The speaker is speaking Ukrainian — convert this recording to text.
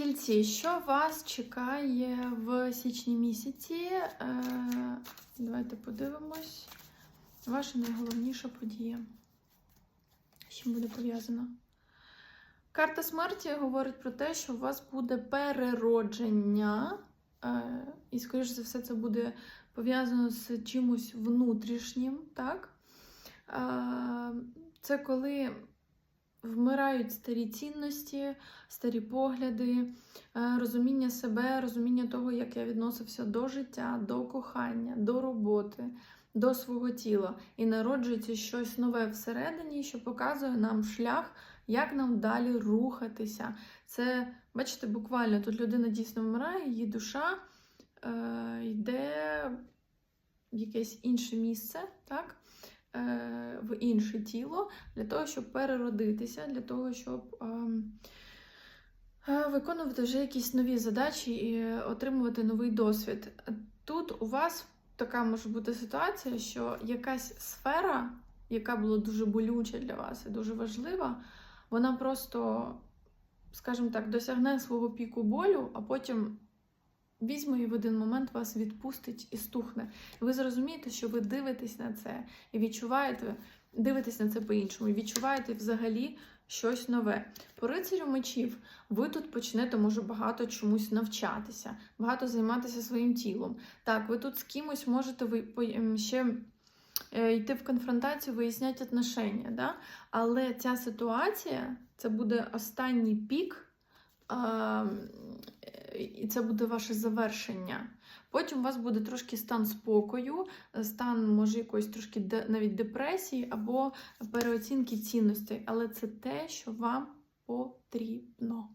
Тільці, що вас чекає в січні місяці? Е, давайте подивимось. Ваша найголовніша подія. З чим буде пов'язана? Карта смерті говорить про те, що у вас буде переродження, е, і, скоріш за все, це буде пов'язано з чимось внутрішнім, так? Е, це коли вмирають старі цінності, старі погляди, е, розуміння себе, розуміння того, як я відносився до життя, до кохання, до роботи, до свого тіла. І народжується щось нове всередині, що показує нам шлях, як нам далі рухатися. Це, бачите, буквально тут людина дійсно вмирає, її душа е, йде в якесь інше місце, в інше тіло для того, щоб переродитися, для того, щоб ем, е, виконувати вже якісь нові задачі і отримувати новий досвід. Тут у вас така може бути ситуація, що якась сфера, яка була дуже болюча для вас і дуже важлива, вона просто, скажімо так, досягне свого піку болю, а потім візьме і в один момент вас відпустить і стухне. Ви зрозумієте, що ви дивитесь на це і відчуваєте, дивитесь на це по-іншому, і відчуваєте взагалі щось нове. По рицарю мечів ви тут почнете, може, багато чомусь навчатися, багато займатися своїм тілом. Так, ви тут з кимось можете ви ем, ще. е, Йти в конфронтацію, виясняти отношення, да? але ця ситуація це буде останній пік, і це буде ваше завершення. Потім у вас буде трошки стан спокою, стан, може, якоїсь трошки навіть депресії або переоцінки цінностей, але це те, що вам потрібно.